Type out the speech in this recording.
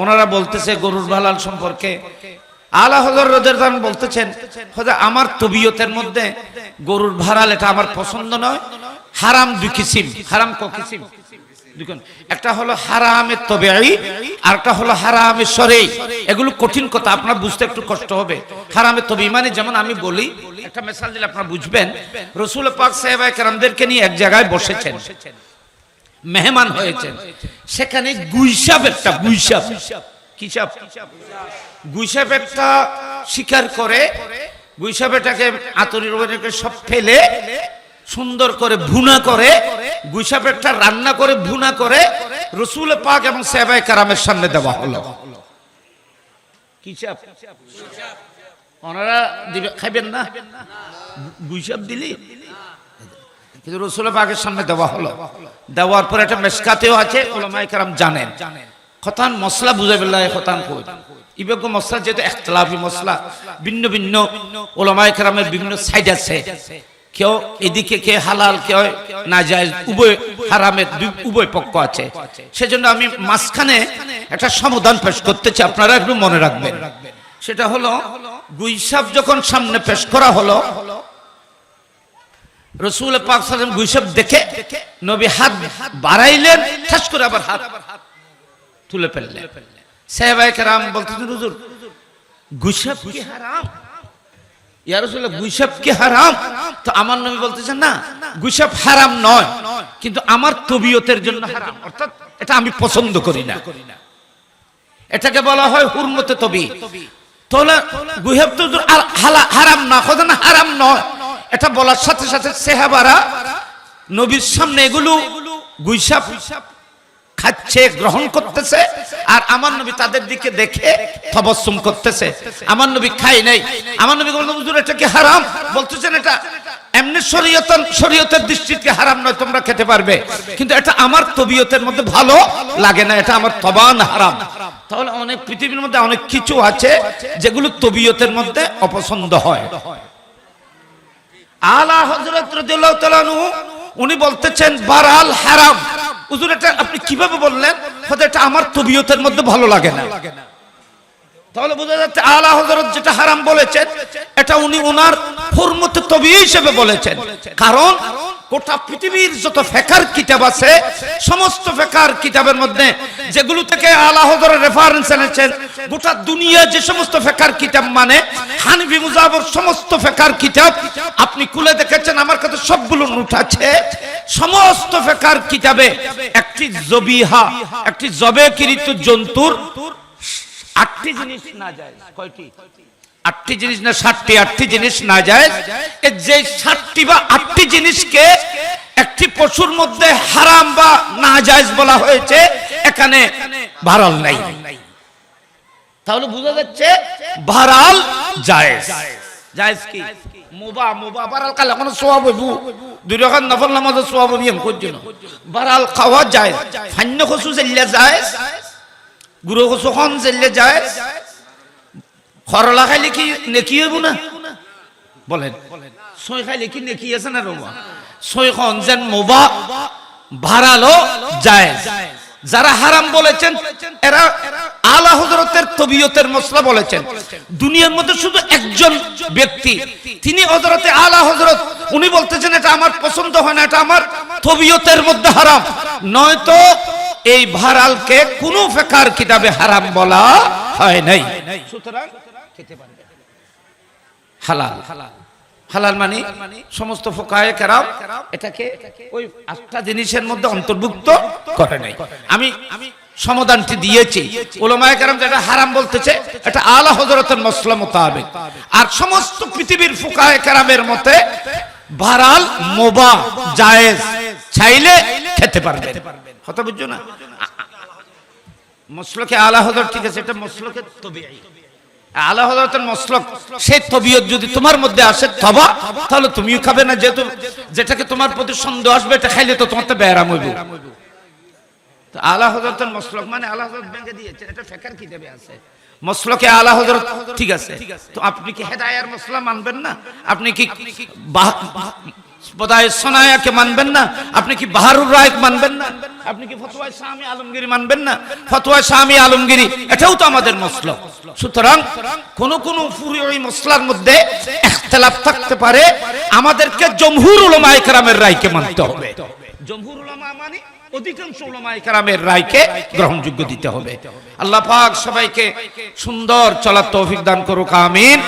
ওনারা বলতেছে গরুর ভালাল সম্পর্কে। আলা হজর রোদের বলতেছেন হজা আমার তবিয়তের মধ্যে গরুর ভাড়াল এটা আমার পছন্দ নয়। হারাম দুই কিসিম। হারাম ক কিসিম? একটা হলো হারামের তবে আর একটা হলো হারামের সরে এগুলো কঠিন কথা, আপনার বুঝতে একটু কষ্ট হবে। হারামের তবে মানে যেমন আমি বলি, একটা মেসাল দিলে আপনারা বুঝবেন। রসুল পাক সাহেব কেরামদেরকে নিয়ে এক জায়গায় বসেছেন। মেহমান হয়েছেন। সেখানে গুইসাব একটা গুইসাব কি সাপ গুইসাব একটা শিকার করে গুইসাব এটাকে আতরির সব ফেলে, সুন্দর করে ভুনা করে গুইসাব একটা রান্না করে, ভুনা করে, রসুল পাক এবং সেবাই কারামের সামনে দেওয়া হলো। কি সাপ ওনারা দিবে খাইবেন না? গুইসাব দিলি? কিন্তু রসুল পাকের সামনে দেওয়া হলো। দেওয়ার পর একটা মেসকাতেও আছে ওলামাই কারাম জানেন। খতান মশলা বুঝে বেলা খতান কই? ইবেগ মশলা যেহেতু একতলাফি মশলা ভিন্ন ভিন্ন ওলামাই বিভিন্ন সাইড আছে। কেউ এদিকে, কে হালাল, কেউ না যায় উভয় হারামের উভয় পক্ষ আছে। সেজন্য আমি মাঝখানে একটা সমাধান পেশ করতে চাই আপনারা একটু মনে রাখবেন। সেটা হলো গুইসাব যখন সামনে পেশ করা হলো রসুল গুইসাব দেখে নবী হাত বাড়াইলেন, ঠাস করে আবার হাত তুলে ফেললেন। সাহেবাই কেরাম গুইসাব কি হারাম? রাসূলুল্লাহ গুইসাব কি হারাম? তো আমার নবী বলতেছেন, না গুইসাব হারাম নয়, কিন্তু আমার তবিয়তের জন্য হারাম। অর্থাৎ এটা আমি পছন্দ করি না। এটাকে বলা হয় হুরমতে তবি। তাহলে গুহেব তো হারাম না কথা না হারাম নয়। এটা বলার সাথে সাথে সেহাবারা নবীর সামনে এগুলো গুইসাপ খাচ্ছে, গ্রহণ করতেছে, আর আমার নবী তাদের দিকে দেখে তবসুম করতেছে। আমার নবী খাই নাই। আমার নবী বললেন হুজুর, এটা কি হারাম? বলতেছেন, এটা এমনি শরীয়ত শরীয়তের দৃষ্টিতে হারাম নয়, তোমরা খেতে পারবে। কিন্তু এটা আমার তবিয়তের মধ্যে ভালো লাগে না, এটা আমার তবান হারাম। তাহলে অনেক পৃথিবীর মধ্যে অনেক কিছু আছে যেগুলো তবিয়তের মধ্যে অপছন্দ হয়। আলা হজরত উনি বলতেছেন, বারাল হারাম। হুজুর, এটা আপনি কীভাবে বললেন? হয়তো এটা আমার তবিয়তের মধ্যে ভালো লাগে না। তাহলে বোঝা যাচ্ছে, আলা হজরত যেটা হারাম বলেছেন এটা উনি ওনার হুরমতে তবি হিসেবে বলেছেন। কারণ গোটা পৃথিবীর যত ফেকার কিতাব আছে, সমস্ত ফেকার কিতাবের মধ্যে যেগুলো থেকে আলা হযরত রেফারেন্স এনেছেন, গোটা দুনিয়া যে সমস্ত ফেকার কিতাব মানে হানফি মুজাবর সমস্ত ফেকার কিতাব, আপনি খুলে দেখেছেন, আমার কাছে সবগুলো নোট আছে। সমস্ত ফেকার কিতাবে একটি জবিহা, একটি জবেকৃত জন্তুর আটটি জিনিস না যায়, কয়টি? আটটি জিনিস না ষাটটি আটটি জিনিস না যায়। যে ষাটটি বা আটটি জিনিসকে একটি পশুর মধ্যে হারাম বা না বলা হয়েছে, এখানে ভারাল নাই। তাহলে বোঝা যাচ্ছে ভারাল কি? যায় যায় যায় খরলা খাইলে কি নেকি হইব না? বলেন খাইলে কি নেকি আছে না রবা? যেন মোবা ভাড়ালো যায় যারা হারাম বলেছেন, এরা আলা হজরতের তবিয়তের মশলা বলেছেন। দুনিয়ার মধ্যে শুধু একজন ব্যক্তি, তিনি হজরতে আলা হজরত উনি বলতেছেন, এটা আমার পছন্দ হয় না, এটা আমার তবিয়তের মধ্যে হারাম। নয়তো এই ভারালকে কোনো ফেকার কিতাবে হারাম বলা হয় নাই। সুতরাং খেতে পারবে হালাল। হালাল। মানে সমস্ত ফোকায়ে কেরাম এটাকে ওই আটটা জিনিসের মধ্যে অন্তর্ভুক্ত করে নাই। আমি আমি সমাধানটি দিয়েছি। ওলামায়ে কেরাম যেটা হারাম বলতেছে এটা আলা হযরতের মসলা মোতাবেক। আর সমস্ত পৃথিবীর ফোকায়ে কেরামের মতে ভারাল মোবা জায়েজ চাইলে খেতে পারবে কথা বুঝছ না? মসলকে আলা হজর ঠিক আছে এটা মসলকে তবিআই। আলা হজরতের মসলক সেই তবিয়ত যদি তোমার মধ্যে আসে তবা তাহলে তুমিও খাবে না যেহেতু যেটাকে তোমার প্রতি সন্দেহ আসবে এটা খাইলে তো তোমার তো ব্যারাম হইব। তো আলা হজরতের মসলক মানে আলা হজরত দিয়েছে এটা ফেকার কি দেবে আছে। মসলকে আলা হজরত ঠিক আছে তো আপনি কি হেদায়ার মসলা মানবেন না? আপনি কি বোধহয় সোনায়াকে মানবেন না। আপনি কি বাহারুর মানবেন না? আপনি কি স্বামী আলমগিরি মানবেন না? স্বামী আলমগিরি এটাও তো আমাদের মসলা। সুতরাং কোন কোন মসলার মধ্যে থাকতে পারে। আমাদেরকে জমহুর উলামায়ে কেরামের রায়কে মানতে হবে। জমহুর উলামা মানে অধিকাংশ রায়কে গ্রহণযোগ্য দিতে হবে। আল্লাহ পাক সবাইকে সুন্দর চলার তৌফিক দান করুক, আমিন।